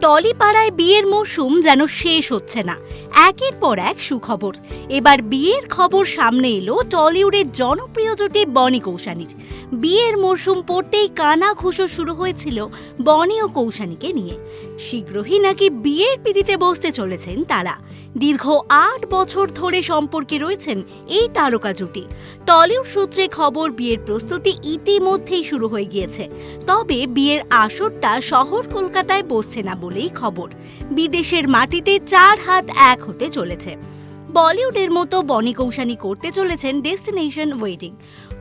টলিপাড়ায় বিয়ের মৌসুম যেন শেষ হচ্ছে না। একের পর এক সুখবর। এবার বিয়ের খবর সামনে এলো টলিউডের জনপ্রিয় জুটি বনি কৌশানীর। বিয়ের মরশুম পড়তেই কানা ঘুষো শুরু হয়েছিল বনি ও কৌশানীকে নিয়ে। শীঘ্রই নাকি বিয়ের পিড়িতে বসতে চলেছেন তারা। দীর্ঘ আট বছর ধরে সম্পর্কে রয়েছেন এই তারকা জুটি। টলিউড সূত্রে খবর, বিয়ের প্রস্তুতি ইতিমধ্যেই শুরু হয়ে গিয়েছে। তবে বিয়ের আসরটা শহর কলকাতায় বসছে না বলেই খবর। বিদেশের মাটিতে চার হাত এক হতে চলেছে। বলিউডের মতো বনি কৌশানী করতে চলেছেন ডেস্টিনেশন ওয়েডিং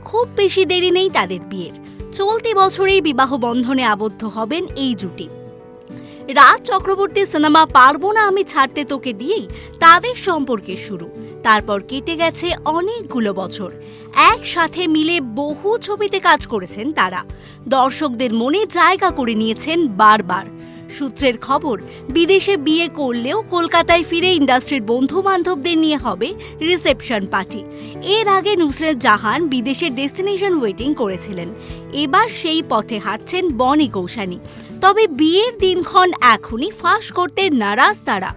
খুব বেশি দেরি নেই তাদের বিয়ের। চলতি বছরেই বিবাহ বন্ধনে আবদ্ধ হবেন এই জুটি। রাজ চক্রবর্তী সিনেমা পারব না আমি ছাড়তে তোকে দিয়েই তাদের সম্পর্কে শুরু। তারপর কেটে গেছে অনেকগুলো বছর। একসাথে মিলে বহু ছবিতে কাজ করেছেন তারা। দর্শকদের মনে জায়গা করে নিয়েছেন বারবার। সূত্রের খবর, বিদেশে বিয়ে করলেও কলকাতায় ফিরে ইন্ডাস্ট্রির বন্ধু বান্ধবদের নিয়ে হবে রিসেপশন পার্টি। এর আগে নুসরত জাহান বিদেশে ডেস্টিনেশন ওয়েটিং করেছিলেন। এবার সেই পথে হাঁটছেন বনি কৌশানী। তবে বিয়ের দিনক্ষণ এখনই ফাঁস করতে নারাজ তারা।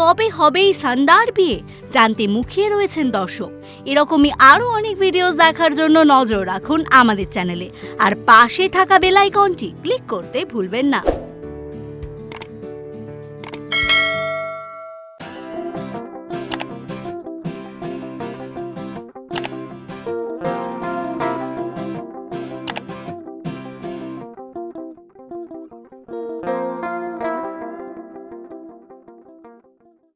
কবে হবে এই সান্দার বিয়ে, জানতে মুখিয়ে রয়েছেন দর্শক। এরকমই আরও অনেক ভিডিও দেখার জন্য নজর রাখুন আমাদের চ্যানেলে। আর পাশে থাকা বেল আইকনটি ক্লিক করতে ভুলবেন না।